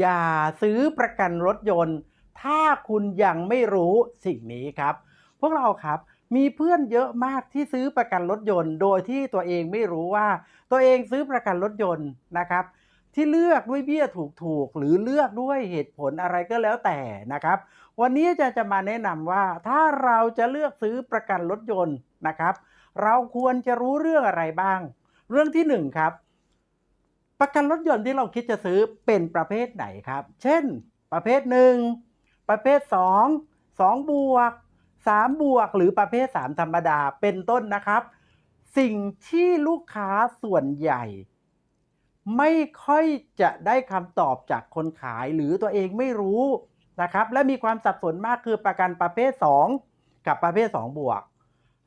อย่าซื้อประกันรถยนต์ ถ้าคุณยังไม่รู้สิ่งนี้ครับ พวกเราครับมีเพื่อนเยอะมากที่ซื้อประกันรถยนต์ โดยที่ตัวเองไม่รู้ว่า ตัวเองซื้อประกันรถยนต์นะครับ ที่เลือกด้วยเบี้ยถูกๆ หรือเลือกด้วยเหตุผลอะไรก็แล้วแต่นะครับ วันนี้จะจะมาแนะนำว่าถ้าเราจะเลือกซื้อประกันรถยนต์นะครับ เราควรจะรู้เรื่องอะไรบ้าง เรื่องที่หนึ่งครับ ประกันรถยนต์ที่เราคิดจะซื้อเป็นประเภทไหนครับ เช่น ประเภทหนึ่งประเภทสองสองบวกสามบวก หรือประเภทสามธรรมดาเป็นต้นนะครับ สิ่งที่ลูกค้าส่วนใหญ่ ไม่ค่อยจะได้คำตอบจากคนขายหรือตัวเองไม่รู้นะครับ และมีความสับสนมากคือประกันประเภท 2 กับประเภท 2 บวก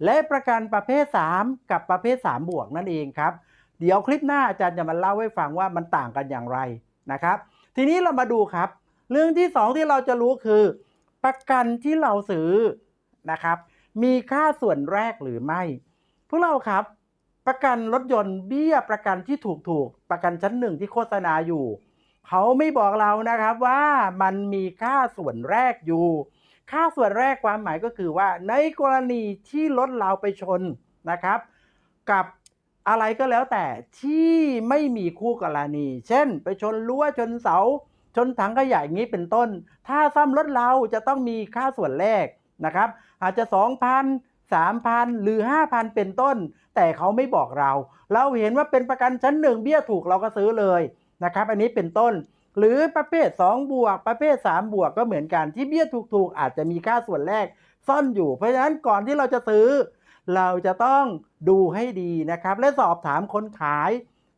และประกันประเภท 3 กับประเภท 3 บวกนั่นเองครับ เดี๋ยวคลิปหน้าอาจารย์จะมาเล่าให้ฟังว่ามันต่างกันอย่างไรนะครับ ทีนี้เรามาดูครับ เรื่องที่ 2 ที่เราจะรู้คือ ประกันที่เราซื้อนะครับ มีค่าส่วนแรกหรือไม่พวกเราครับ ประกันรถยนต์เบี้ยประกันที่ถูกถูกๆประกันชั้นหนึ่งที่โฆษณาอยู่ เขาไม่บอกเรานะครับว่ามันมีค่าส่วนแรกอยู่ ค่าส่วนแรกความหมายก็คือว่า ในกรณีที่รถเราไปชนนะครับ กับ อะไรก็แล้วแต่ที่ไม่มีคู่กรณี เช่น ไปชนรั้วชนเสา ชนถังขยะอย่างนี้เป็นต้น ถ้าซ่อมรถเราจะต้องมีค่าส่วนแรกนะครับ อาจจะ 2,000 3,000 หรือ 5,000 เป็นต้น แต่เขาไม่บอกเรา เราเห็นว่าเป็นประกันชั้นหนึ่งเบี้ยถูกเราก็ซื้อเลยนะครับอันนี้เป็นต้น หรือประเภท 2 บวก ประเภท 3 บวกก็เหมือนกันที่เบี้ยถูกๆ อาจจะมีค่าส่วนแรกซ่อนอยู่เพราะฉะนั้นก่อนที่เราจะซื้อ เราจะต้องดูให้ดีนะครับ และสอบถามคนขาย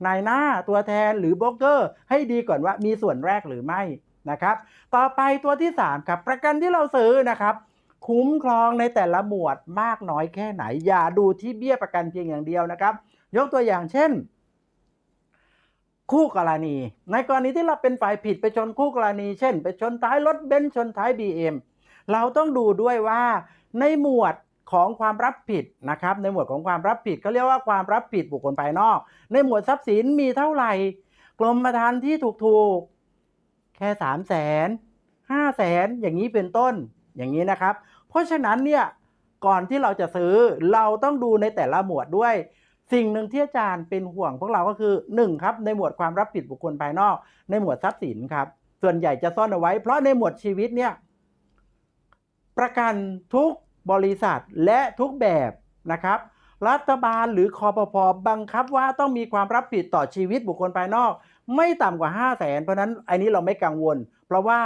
นายหน้าตัวแทนหรือโบรกเกอร์ ให้ดีก่อนว่ามีส่วนแรกหรือไม่นะครับ ต่อไปตัวที่ 3 ครับประกันที่เราซื้อนะครับ คุ้มครองในแต่ละหมวดมากน้อยแค่ไหน อย่าดูที่เบี้ยประกันเพียงอย่างเดียวนะครับ ยกตัวอย่างเช่น คู่กรณี ในกรณีที่เราเป็นฝ่ายผิดไปชนคู่กรณี เช่น ไปชนท้ายรถเบนซ์ชนท้าย BM เราต้องดูด้วยว่าในหมวด ของความรับผิดนะครับ ในหมวดของความรับผิดเขาเรียกว่าความรับผิดบุคคลภายนอก ในหมวดทรัพย์สินมีเท่าไหร่ กรมธรรม์ที่ถูกๆ แค่สามแสนห้าแสนอย่างนี้เป็นต้นอย่างนี้นะครับ เพราะฉะนั้นเนี่ยก่อนที่เราจะซื้อเราต้องดูในแต่ละหมวดด้วย สิ่งหนึ่งที่อาจารย์เป็นห่วงพวกเราก็คือ 1 ครับ ในหมวดความรับผิดบุคคลภายนอก ในหมวดทรัพย์สินครับ ส่วนใหญ่จะซ่อนเอาไว้ เพราะในหมวดชีวิตเนี่ยประกันทุก บริษัทและทุกแบบนะครับ รัฐบาลหรือคอปพบังคับว่าต้องมีความรับผิดต่อชีวิตบุคคลภายนอก ไม่ต่ำกว่า 5 0 0แสนเพราะนั้นอันนี้เราไม่กังวล เพราะว่า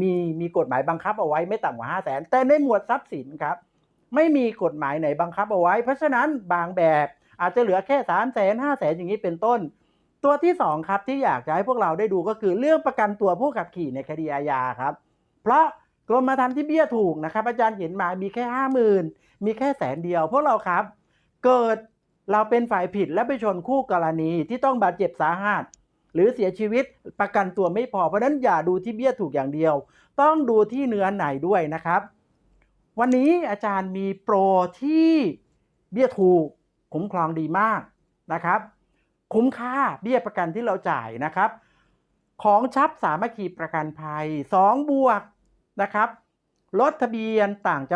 มีมีกฎหมายบังคับเอาไว้ไม่ต่ำกว่า 5 0 0แสนแต่ในหมวดทรัพย์สินครับไม่มีกฎหมายไหนบังคับเอาไว้ เพราะฉะนั้นบางแบบอาจจะเหลือแค่3 0 0แสนห้าแสนอย่างนี้เป็นต้น ตัวที่สองครับที่อยากจะให้พวกเราได้ดูก็คือเรื่องประกันตัวผู้ขับขี่ในคดีอาญาครับ เพราะ กรมธรรม์ที่เบี้ยถูกนะครับ อาจารย์เห็นมามีแค่ห้าหมื่นมีแค่แสนเดียว พวกเราครับ เกิดเราเป็นฝ่ายผิดและไปชนคู่กรณีที่ต้องบาดเจ็บสาหัส หรือเสียชีวิตประกันตัวไม่พอเพราะฉะนั้นอย่าดูที่เบี้ยถูกอย่างเดียว ต้องดูที่เนื้อไหนด้วยนะครับ วันนี้อาจารย์มีโปรที่เบี้ยถูกคุ้มครองดีมากนะครับ คุ้มค่าเบี้ยประกันที่เราจ่ายนะครับ ของชับสามัคคีประกันภัย2บวก นะครับ รถทะเบียนต่างจัง